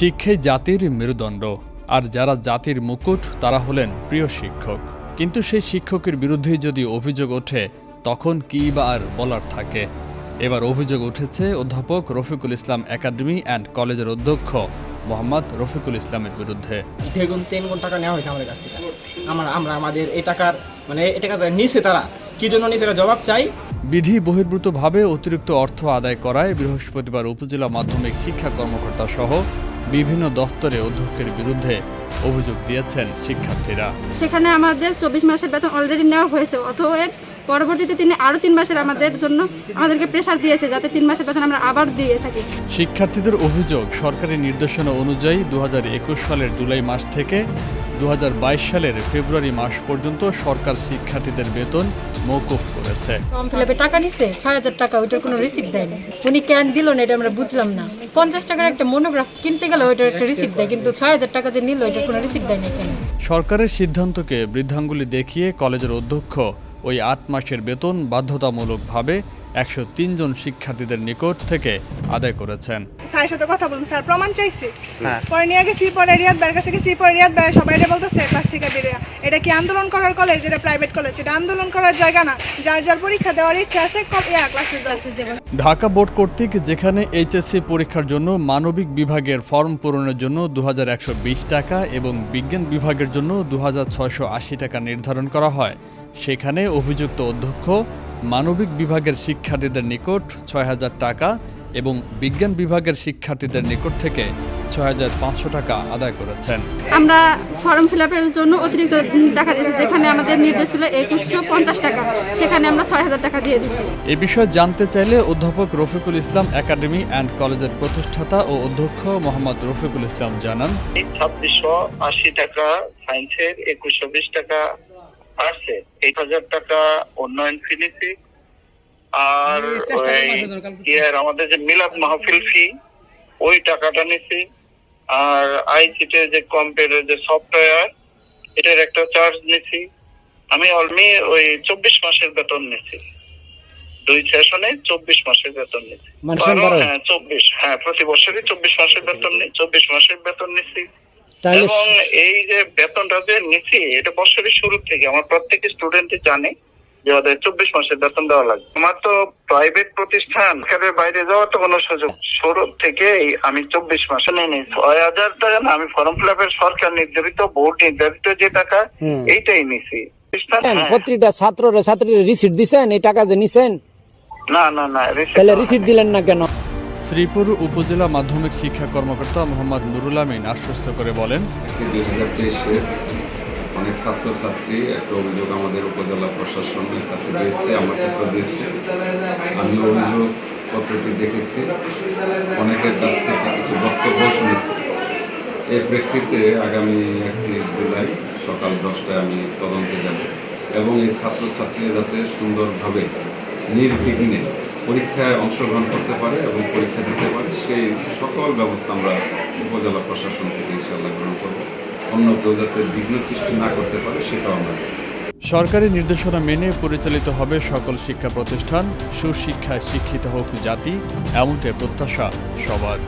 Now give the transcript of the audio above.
শিক্ষাই জাতির মেরুদণ্ড। আর যারা জাতির মুকুট তারা হলেন প্রিয় শিক্ষক। কিন্তু সেই শিক্ষকের বিরুদ্ধে যদি অভিযোগ ওঠে তখন কী বা আর বলার থাকে? এবার অভিযোগ উঠেছে অধ্যাপক রফিকুল ইসলাম একাডেমি অ্যান্ড কলেজের অধ্যক্ষ মোহাম্মদ রফিকুল ইসলামের বিরুদ্ধে। দ্বিগুণ তিন গুণ টাকা নেওয়া হয়েছে আমাদের কাছ থেকে। আমরা আমরা আমাদের এই টাকার মানে এই টাকা নিছে তারা কি জন্য এটা জবাব চাই? বিধি বহির্ভূতভাবে অতিরিক্ত অর্থ আদায় করায় বৃহস্পতিবার উপজেলা মাধ্যমিক শিক্ষা কর্মকর্তা সহ বিভিন্ন দপ্তরে অধ্যক্ষের বিরুদ্ধে অভিযোগ দিয়েছেন শিক্ষার্থীরা। সেখানে আমাদের চব্বিশ মাসের বেতন অলরেডি নেওয়া হয়েছে অতএব পরবর্তীতে তিনি আরও তিন মাসের আমাদের জন্য আমাদেরকে প্রেশার দিয়েছে যাতে তিন মাসের বেতন আমরা আবার দিয়ে থাকি। শিক্ষার্থীদের অভিযোগ সরকারি নির্দেশনা অনুযায়ী দু হাজার একুশ সালের জুলাই মাস থেকে দুহাজার বাইশ সালের ফেব্রুয়ারি মাস পর্যন্ত সরকার শিক্ষার্থীদের বেতন মৌকুফ করেছে। ফর্ম ফিলাপে টাকা নিচ্ছে ছয় হাজার টাকা ওইটার কোনো রিসিপ্ট দেয়নি। উনি কেন দিল না এটা আমরা বুঝলাম না। পঞ্চাশ টাকার একটা মনোগ্রাফ কিনতে গেলে ওইটার একটা রিসিপ্ট দেয় কিন্তু ছয় হাজার টাকা যে নিল ওইটার কোনো রিসিপ্ট দেয় না কেন সরকারের সিদ্ধান্তকে বৃদ্ধাঙ্গুলি দেখিয়ে কলেজের অধ্যক্ষ ওই আট মাসের বেতন বাধ্যতামূলকভাবে একশো জন শিক্ষার্থীদের নিকট থেকে আদায় করেছেন। স্যারের সাথে কথা বলুন স্যার প্রমাণ চাইছি। পরে নিয়ে গেছি পরে রিয়াদ বের কাছে গেছি পরে রিয়াদ বের সবাই এটা বলতেছে ক্লাস থেকে বেরিয়ে এটা কি আন্দোলন করার কলেজ এটা প্রাইভেট কলেজ এটা আন্দোলন করার জায়গা না। যার যার পরীক্ষা দেওয়ার ইচ্ছা আছে ঢাকা বোর্ড কর্তৃক যেখানে এইচএসসি পরীক্ষার জন্য মানবিক বিভাগের ফর্ম পূরণের জন্য দু হাজার একশো বিশ টাকা এবং বিজ্ঞান বিভাগের জন্য দু হাজার ছয়শো আশি টাকা নির্ধারণ করা হয় সেখানে অভিযুক্ত অধ্যক্ষ মানবিক বিভাগের শিক্ষার্থীদের নিকট ছয় হাজার টাকা এবং বিজ্ঞান বিভাগের শিক্ষার্থীদের নিকট থেকে ছয় হাজার পাঁচশো টাকা আদায় করেছেন। আমরা ফর্ম ফিল আপের জন্য অতিরিক্ত টাকা দিয়েছি যেখানে আমাদের নির্দেশ ছিল একুশশো পঞ্চাশ টাকা। সেখানে আমরা ছয় হাজার টাকা দিয়ে দিচ্ছি এ বিষয়ে জানতে চাইলে অধ্যাপক রফিকুল ইসলাম একাডেমি অ্যান্ড কলেজের প্রতিষ্ঠাতা ও অধ্যক্ষ মোহাম্মদ রফিকুল ইসলাম জানান ছাব্বিশশো আশি টাকা সায়েন্সের একুশশো বিশ টাকা আসছে eight হাজার টাকা উন্নয়ন ফি নিছি আর ইয়ার আমাদের যে মিলাদ মাহফিল ফি ওই টাকাটা নিছি। আর আইসিটি যে কম্পিউটার যে সফটওয়্যার এটার একটা চার্জ নিছি। আমি অলমি ওই চব্বিশ মাসের বেতন নিছি। দুই সেশনে চব্বিশ মাসের বেতন নিছি। হ্যাঁ চব্বিশ হ্যাঁ প্রতি বছরই চব্বিশ মাসের বেতন নি চব্বিশ মাসের বেতন নিছি। এবং এই যে বেতনটা যে নিচ্ছি এটা বছরের শুরু থেকে আমার প্রত্যেক স্টুডেন্টই জানে যে ওদের চব্বিশ মাসের বেতন দেওয়া লাগে আমার তো প্রাইভেট প্রতিষ্ঠান সরকারের বাইরে যাওয়ার তো কোনো সুযোগ। শুরু থেকে আমি চব্বিশ মাসে নিয়ে নিই ছয় হাজার টাকা না আমি ফর্ম ফিল আপের সরকার নির্ধারিত বোর্ড নির্ধারিত যে টাকা এইটাই নিছি হ্যাঁ। প্রতিটা ছাত্ররা ছাত্রীরা রিসিট দিছেন? এই টাকা যে নিছেন? না না না তাহলে রিসিট দিলেন না কেন? শ্রীপুর উপজেলা মাধ্যমিক শিক্ষা কর্মকর্তা মোহাম্মদ নুরুল আমিন আশ্বস্ত করে বলেন দুই হাজার তেইশে অনেক ছাত্রছাত্রী একটা অভিযোগ আমাদের উপজেলা প্রশাসনের কাছে দিয়েছে, আমার কাছেও দিয়েছে। আমি অভিযোগ পত্রটি দেখেছি। অনেকের কাছ থেকে কিছু বক্তব্য শুনেছি। এর প্রেক্ষিতে আগামী একত্রিশ জুলাই সকাল দশটায় আমি তদন্তে যাব এবং এই ছাত্রছাত্রীরা যাতে সুন্দরভাবে নির্বিঘ্নে পরীক্ষায় অংশগ্রহণ করতে পারে এবং পরীক্ষা দিতে পারে, সেই সকল ব্যবস্থা আমরা উপজেলা প্রশাসন থেকে ইনশাল্লাহ গ্রহণ করব। অন্য কেউ যাতে বিঘ্ন সৃষ্টি না করতে পারে, সেটাও আমরা সরকারি নির্দেশনা মেনে পরিচালিত হবে সকল শিক্ষা প্রতিষ্ঠান, সুশিক্ষায় শিক্ষিত হোক জাতি, এমনটাই প্রত্যাশা সবার।